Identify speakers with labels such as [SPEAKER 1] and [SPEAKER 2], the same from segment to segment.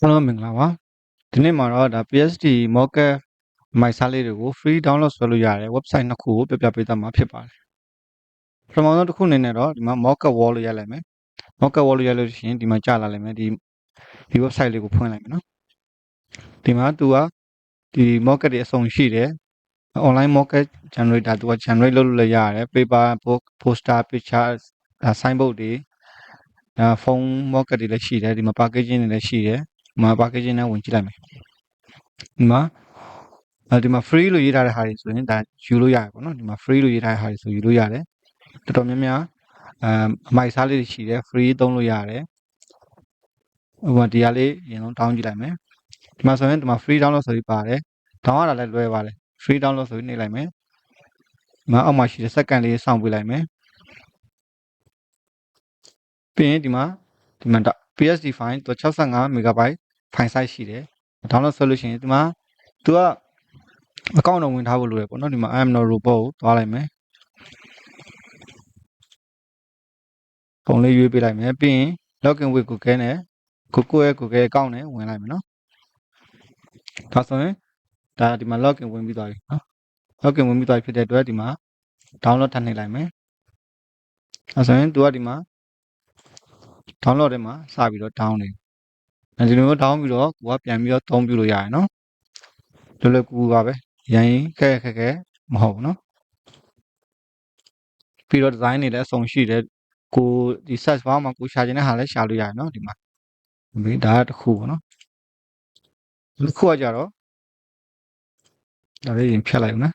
[SPEAKER 1] အားလုံးမင်္ဂလာပါဒီနေ့မှာတော့ဒါ PSD Mocha မိုက်စားလေးတွေကို free download ဆွဲလို့ရတယ် website နှစ်ခုကိုပြပြပေးသွားမှာဖြစ်ပါတယ်ပထမဆုံးတစ်ခုအနေနဲ့တော့ဒီမှာ Mocha wall လို့ရိုက်လိုက်မယ် Mocha wall လို့ရိုက်လို့ရှိရင်ဒီမှာကြာလာလိမ့်မယ်ဒီဒီ website လေးကိုဖွင့်လိုက်မယ်နော်ဒီမှာသူကဒီ Mocha တွေအစုံရှိတယ် online Mocha generator သူက generate လုပ်လို့လည်းရတယ် paper book poster picture ဒါ signboard တွေဒါဖုန်း Mocha တွေလည်းရှိတယ်ဒီမှာ packaging တွေလည်းရှိတယ်ဒီ မှာ packaging နဲ့ဝင်ကြည့်လိုက်မယ်ဒီမှာအဲဒီမှာ free လို့ရေးထားတဲ့ဟာတွေဆိုရင်ဒါယူလို့ရတယ်ပေါ့နော်ဒီမှာ free လို့ရေးထားတဲ့ဟာတွေဆိုယူလို့ရတယ်တော်တော်များများအမ်အမိုက်စားလေးတွေရှိတယ် free သုံးလို့ရတယ်ဟိုမှာဒီဟာလေးရင်လုံးတောင်းကြည့်လိုက်မယ်ဒီမှာဆိုရင်ဒီမှာ free download ဆိုပြီးပါတယ် down ရတာလည်းလွယ်ပါတယ် free download ဆိုပြီးနှိပ်လိုက်မယ်ဒီမှာအောက်မှာရှိတဲ့ second လေးစောင့်ပေးလိုက်မယ်ပြီးရင်ဒီမှာဒီမှာ PSD file သူ65 MB file size ရှိတယ် download ဆွဲလို့ရှိရင်ဒီမှာသူကအကောင့်တော့ဝင်ထားဖို့လိုတယ်ပေါ့နော်ဒီမှာ I am no robot ကိုသွားလိုက်မယ်ပုံလေးရွေးပေးလိုက်မယ်ပြီးရင် login with google နဲ့ google ရဲ့ google အကောင့်နဲ့ဝင်လိုက်မယ်နော်ဒါဆိုရင်ဒါဒီမှာ login ဝင်ပြီးသွားပြီနော် login ဝင်ပြီးသွားပြီဖြစ်တဲ့အတွက်ဒီမှာ download ထပ်နှိပ်လိုက်မယ်ဒါဆိုရင်သူကဒီမှာ download ထဲမှာစပြီးတော့ down နေအဲ ဒီလိုမျိုး down ပြီးတော့ကိုကပြန်ပြီးတော့သုံးပြလို့ရတယ်နော်လွယ်လွယ်ကူကူပါပဲရရင်ခက်ခက်ခဲမဟုတ်ဘူးနော်ပြီးတော့ design တွေလည်းအစုံရှိတယ်ကိုဒီ search bar မှာကိုရှာချင်တဲ့ဟာလည်းရှာလို့ရတယ်နော်ဒီမှာဒီဒါကတစ်ခုပေါ့နော်တစ်ခုကကြတော့ဒါလေးရင်ဖြတ်လိုက်ဦးနော်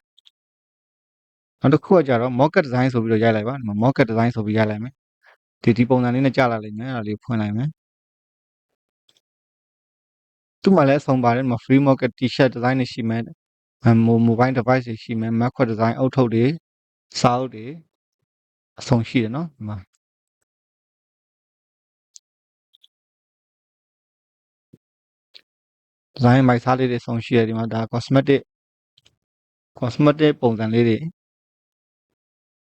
[SPEAKER 1] နောက်တစ်ခုကကြတော့ market design ဆိုပြီးတော့ရိုက်လိုက်ပါဒီမှာ market design ဆိုပြီးရိုက်လိုက်မယ်ဒီဒီပုံစံလေးနဲ့ကြာလာလိမ့်မယ်အဲ့ဒါလေးဖွင့်လိုက်မယ် သူ့မှာလည်းအဆုံးပါတယ်ဒီမှာ free market t-shirt design တွေရှိမယ်အမို mobile device တွေရှိမယ် macro design အုတ်ထုတ်တွေစာအုပ်တွေအဆုံးရှိတယ်နော်ဒီမှာ design မိုက်စားလေးတွေအဆုံးရှိတယ်ဒီမှာဒါ cosmetic cosmetic ပုံစံလေးတွေ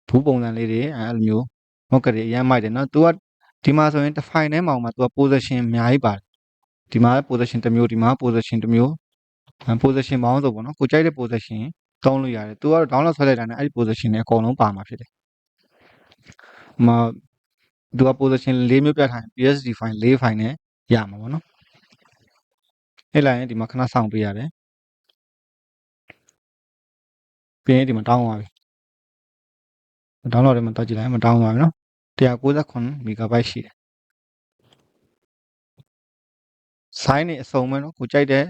[SPEAKER 1] ဘူးပုံစံလေးတွေအဲ့လိုမျိုး market တွေအရင်မိုက်တယ်နော်သူကဒီမှာဆိုရင်တစ် file ထဲမှာမှာသူက position အများကြီးပါတယ် ဒီမှာ position တစ်မျိုးဒီမှာ position တစ်မျိုး position ပေါင်းဆိုပေါ့နော်ကိုကြိုက်တဲ့ position သုံးလို့ရတယ်သူကတော့ download ဆွဲလိုက်တာနဲ့အဲ့ဒီ position တွေအကုန်လုံးပါမှာဖြစ်တယ်။မှာသူက position ၄မျိုးပြထားရင် PSD file ၄ file နဲ့ရမှာပေါ့နော်။အဲ့လိုက်ရင်ဒီမှာခဏစောင့်ပေးရတယ်။ပြီးရင်ဒီမှာတောင်းသွားပြီ။ download ထဲမှာတောက်ကြည့်လိုက်မတောင်းသွားပြီနော်။198 MB ရှိတယ်။ sign နေအစုံပဲနော်ကိုကြိုက်တဲ့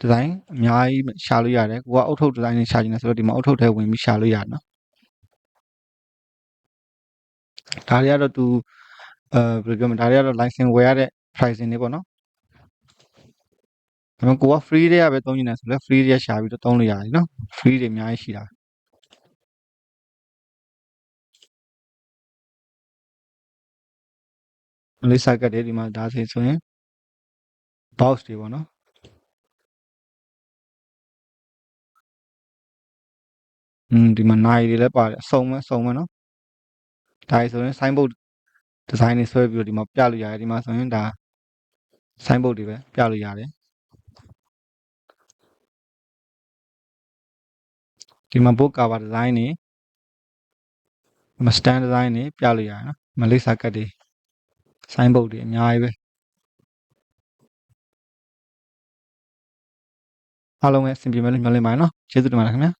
[SPEAKER 1] design အများကြီးရှာလို့ရတယ်ကိုကအုတ်ထုတ် design တွေရှာချင်တယ်ဆိုတော့ဒီမှာအုတ်ထုတ်ထဲဝင်ပြီးရှာလို့ရတယ်နော်ဒါတွေကတော့သူအဲဘယ်လိုပြောမလဲဒါတွေကတော့ license ဝယ်ရတဲ့ pricing တွေပေါ့နော်ဒါပေမဲ့ကိုက free တွေကပဲသုံးနေတယ်ဆိုလဲ free တွေရှာပြီးတော့သုံးလို့ရတယ်နော် free တွေအများကြီးရှိတာလေး circuit တွေဒီမှာဒါဆိုဆိုရင် box တွေပေါ့နော်อืมဒီမှာနိုင်တွေလည်းပါတယ်အစုံပဲအစုံပဲနော်ဒါဆိုရင် signboard design တွေဆွဲပြီးတော့ဒီမှာပြလို့ရတယ်ဒီမှာဆိုရင်ဒါ signboard တွေပဲပြလို့ရတယ်ဒီမှာ book cover design တွေဒီမှာ stand design တွေပြလို့ရတယ်နော်မလေးစာကတ်တွေ signboard တွေအများကြီးပဲ အားလုံးပဲအဆင်ပြေမယ်လို့မျှော်လင့်ပါတယ်နော်ကျေးဇူးတင်ပါတယ်ခင်ဗျာ